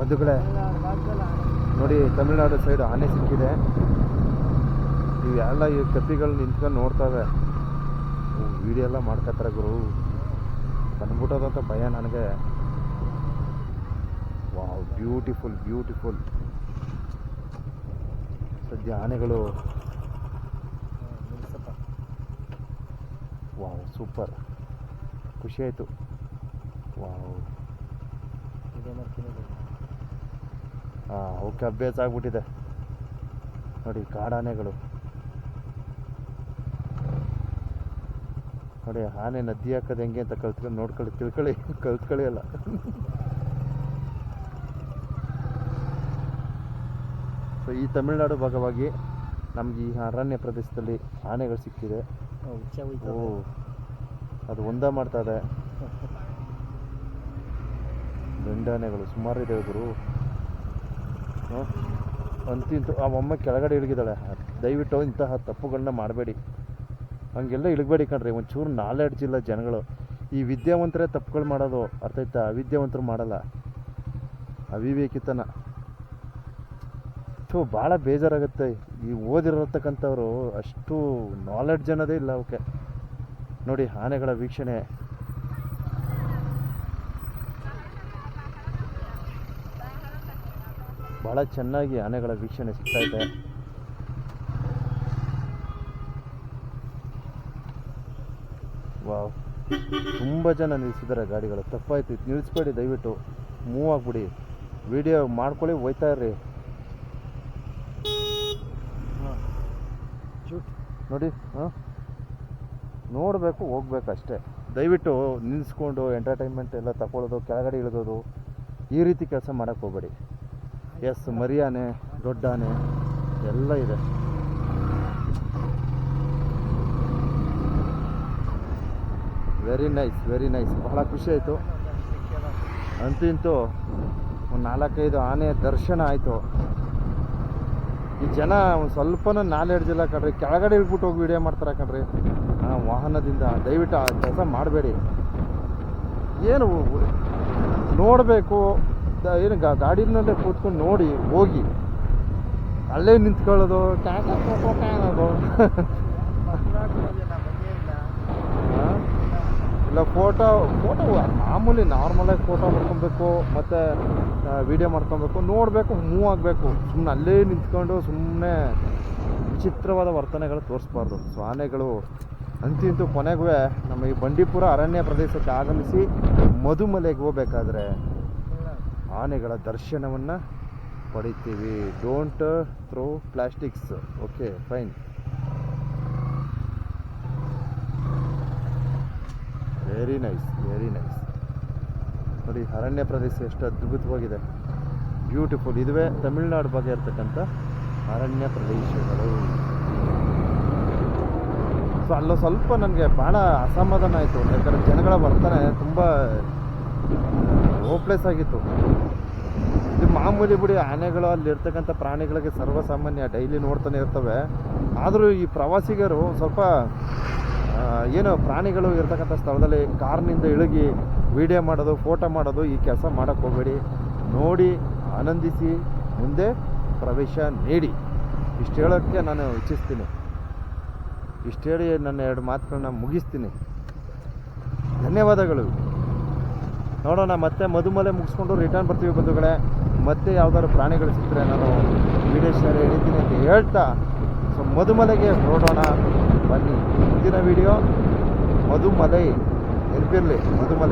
ಬಂಧುಗಳೇ, ನೋಡಿ, ತಮಿಳ್ನಾಡು ಸೈಡ್ ಆನೆ ಸಿಕ್ಕಿದೆ. ಇವೆಲ್ಲ ಈ ಕಪ್ಪಿಗಳು ನಿಂತ್ಕೊಂಡು ನೋಡ್ತವೆ. ವಿಡಿಯೋ ಎಲ್ಲ ಮಾಡ್ಕೊತಾರೆ ಗುರು. ಬಂದ್ಬಿಟ್ಟೋದಂತ ಭಯ ನನಗೆ. ವಾವ್ ಬ್ಯೂಟಿಫುಲ್ ಬ್ಯೂಟಿಫುಲ್ ಸದ್ಯ ಆನೆಗಳು ವಾವ್ ಸೂಪರ್ ಖುಷಿ ಆಯಿತು. ವಾವ್. ಹಾಂ ಅವಕ್ಕೆ ಅಭ್ಯಾಸ ಆಗ್ಬಿಟ್ಟಿದೆ ನೋಡಿ ಕಾಡಾನೆಗಳು. ನೋಡಿ ಆನೆ ನದಿ ಹಾಕೋದು ಹೆಂಗೆ ಅಂತ ಕಲ್ತ್ಕೊಂಡು ನೋಡ್ಕೊಳ್ಳಿ ತಿಳ್ಕೊಳ್ಳಿ. ಕಲ್ತ್ಕೊಳ್ಳಿ ಅಲ್ಲ ಸೊ ಈ ತಮಿಳುನಾಡು ಭಾಗವಾಗಿ ನಮ್ಗೆ ಈ ಅರಣ್ಯ ಪ್ರದೇಶದಲ್ಲಿ ಆನೆಗಳು ಸಿಕ್ಕಿದೆ. ಓ ಅದು ಒಂದ ಮಾಡ್ತಾ ಇದೆ. ಗಂಡಾನೆಗಳು ಸುಮಾರು ಇದೆ ಗುರು? ಅಂತಿಂತು, ಆ ಒಮ್ಮೆ ಕೆಳಗಡೆ ಇಳಗಿದಾಳೆ ದಯವಿಟ್ಟು ಇಂತಹ ತಪ್ಪುಗಳನ್ನ ಮಾಡಬೇಡಿ. ಹಂಗೆಲ್ಲ ಇಳಗಬೇಡಿ ಕಣ್ರಿ, ಒಂಚೂರು ನಾಲೆಡ್ಜ್ ಇಲ್ಲ ಜನಗಳು. ಈ ವಿದ್ಯಾವಂತರೇ ತಪ್ಪುಗಳು ಮಾಡೋದು ಅರ್ಥ ಆಯ್ತಾ? ಅವಿದ್ಯಾವಂತರು ಮಾಡಲ್ಲ. ಅವಿವೇಕಿತನ. ಸೊ ಭಾಳ ಬೇಜಾರಾಗುತ್ತೆ. ಈ ಓದಿರತಕ್ಕಂಥವ್ರು ಅಷ್ಟು ನಾಲೆಡ್ಜ್ ಅನ್ನೋದೇ ಇಲ್ಲ ಅವಕ್ಕೆ. ನೋಡಿ, ಆನೆಗಳ ವೀಕ್ಷಣೆ. ಭಾಳ ಚೆನ್ನಾಗಿ ಆನೆಗಳ ವೀಕ್ಷಣೆ ಸಿಗ್ತಾ ಇದೆ. ವಾವ್. ತುಂಬ ಜನ ನಿಲ್ಲಿಸಿದ್ದಾರೆ ಗಾಡಿಗಳು. ತಪ್ಪಾಯ್ತು ನಿಲ್ಲಿಸ್ಬೇಡಿ, ದಯವಿಟ್ಟು ಮೂವ್ ಆಗ್ಬಿಡಿ. ವಿಡಿಯೋ ಮಾಡ್ಕೊಳ್ಳಿ, ಹೋಯ್ತಾ ಇರ್ರಿ. ನೋಡಿ, ಹಾಂ. ನೋಡಬೇಕು ಹೋಗ್ಬೇಕು ಅಷ್ಟೇ ದಯವಿಟ್ಟು ನಿಲ್ಲಿಸ್ಕೊಂಡು ಎಂಟರ್ಟೈನ್ಮೆಂಟ್ ಎಲ್ಲ ತಗೊಳ್ಳೋದು, ಕೆಳಗಡೆ ಇಳಿದೋದು, ಈ ರೀತಿ ಕೆಲಸ ಮಾಡೋಕ್ಕೆ ಹೋಗಬೇಡಿ. ಎಸ್, ಮರಿಯಾನೆ ದೊಡ್ಡ ಆನೆ ಎಲ್ಲ ಇದೆ. ವೆರಿ ನೈಸ್ ವೆರಿ ನೈಸ್ ಬಹಳ ಖುಷಿ ಆಯಿತು. ಅಂತಿಂತೂ ಒಂದು ನಾಲ್ಕೈದು ಆನೆ ದರ್ಶನ ಆಯಿತು. ಈ ಜನ ಒಂದು ಸ್ವಲ್ಪನೂ ನಾಲೆಡ್ಜ್ ಇಲ್ಲ ಕಣ್ರಿ. ಕೆಳಗಡೆ ಇಳ್ಬಿಟ್ಟು ಹೋಗಿ ವಿಡಿಯೋ ಮಾಡ್ತಾರೆ ಕಣ್ರಿ. ಆ ವಾಹನದಿಂದ ದಯವಿಟ್ಟು ಆ ಕೆಲಸ ಮಾಡಬೇಡಿ. ಏನು ನೋಡಬೇಕು. ಏನು ಗಾಡಿನಲ್ಲೇ ಕೂತ್ಕೊಂಡು ನೋಡಿ ಹೋಗಿ. ಅಲ್ಲೇ ನಿಂತ್ಕೊಳ್ಳೋದು. ಟ್ಯಾ ಅನ್ನೋದು? ಇಲ್ಲ ಫೋಟೋ ಫೋಟೋ ಮಾಮೂಲಿ ನಾರ್ಮಲಾಗಿ ಫೋಟೋ ಮಾಡ್ಕೊಬೇಕು ಮತ್ತು ವಿಡಿಯೋ ಮಾಡ್ಕೊಬೇಕು ನೋಡಬೇಕು ಮೂವ್ ಆಗಬೇಕು. ಸುಮ್ಮನೆ ಅಲ್ಲೇ ನಿಂತ್ಕೊಂಡು ಸುಮ್ಮನೆ ವಿಚಿತ್ರವಾದ ವರ್ತನೆಗಳು ತೋರಿಸ್ಬಾರ್ದು. ಸೊ ಆನೆಗಳು ಅಂತಿಂತು ಕೊನೆಗೂ ನಮ್ಮ ಈ ಬಂಡೀಪುರ ಅರಣ್ಯ ಪ್ರದೇಶಕ್ಕೆ ಆಗಮಿಸಿ ಮಧುಮಲೆಗೆ ಹೋಗ್ಬೇಕಾದ್ರೆ ಆನೆಗಳ ದರ್ಶನವನ್ನು ಪಡಿತೀವಿ don't throw plastics okay fine very nice very nice ನೋಡಿ, ಅರಣ್ಯ ಪ್ರದೇಶ ಎಷ್ಟು ಅದ್ಭುತವಾಗಿದೆ. ಬ್ಯೂಟಿಫುಲ್ ಇದುವೇ ತಮಿಳುನಾಡು ಬಗ್ಗೆ ಇರ್ತಕ್ಕಂಥ ಅರಣ್ಯ ಪ್ರದೇಶಗಳು. ಸೊ ಅಲ್ಲ ಸ್ವಲ್ಪ ನನಗೆ ಭಾಳ ಅಸಮಾಧಾನ ಆಯಿತು. ಯಾಕಂದರೆ ಜನಗಳ ವರ್ತನೆ ತುಂಬ ಹೋಪ್ಲೆಸ್ ಆಗಿತ್ತು. ಇದು ಮಾಮೂಲಿ ಬಿಡಿ ಆನೆಗಳು ಅಲ್ಲಿ ಇರ್ತಕ್ಕಂಥ ಪ್ರಾಣಿಗಳಿಗೆ ಸರ್ವಸಾಮಾನ್ಯ ಡೈಲಿ ನೋಡ್ತಾನೆ ಇರ್ತವೆ. ಆದರೂ ಈ ಪ್ರವಾಸಿಗರು ಸ್ವಲ್ಪ ಏನು ಪ್ರಾಣಿಗಳು ಇರ್ತಕ್ಕಂಥ ಸ್ಥಳದಲ್ಲಿ ಕಾರ್ನಿಂದ ಇಳಗಿ ವಿಡಿಯೋ ಮಾಡೋದು ಫೋಟೋ ಮಾಡೋದು ಈ ಕೆಲಸ ಮಾಡೋಕ್ಕೆ ಹೋಗಬೇಡಿ. ನೋಡಿ, ಆನಂದಿಸಿ, ಮುಂದೆ ಪ್ರವೇಶ ನೀಡಿ. ಇಷ್ಟು ಹೇಳೋಕ್ಕೆ ನಾನು ಇಚ್ಛಿಸ್ತೀನಿ. ಇಷ್ಟು ಹೇಳಿ ನನ್ನ ಎರಡು ಮಾತುಗಳನ್ನ ಮುಗಿಸ್ತೀನಿ. ಧನ್ಯವಾದಗಳು. ನೋಡೋಣ, ಮತ್ತೆ ಮಧುಮಲೆ ಮುಗಿಸ್ಕೊಂಡು ರಿಟರ್ನ್ ಬರ್ತೀವಿ ಬಂಧುಗಳೇ. ಮತ್ತೆ ಯಾವ್ದಾದ್ರು ಪ್ರಾಣಿಗಳು ಸಿಕ್ಕರೆ ನಾನು ವಿಡಿಯೋ ಶೇರ್ ಹೇಳಿದ್ದೀನಿ ಅಂತ ಹೇಳ್ತಾ ಸೊ ಮಧುಮಲೆಗೆ ಹೊರಡೋಣ. ಬನ್ನಿ ಮುಂದಿನ ವಿಡಿಯೋ ಮಧುಮಲೈ, ನೆನಪಿರಲಿ, ಮಧುಮಲೆ.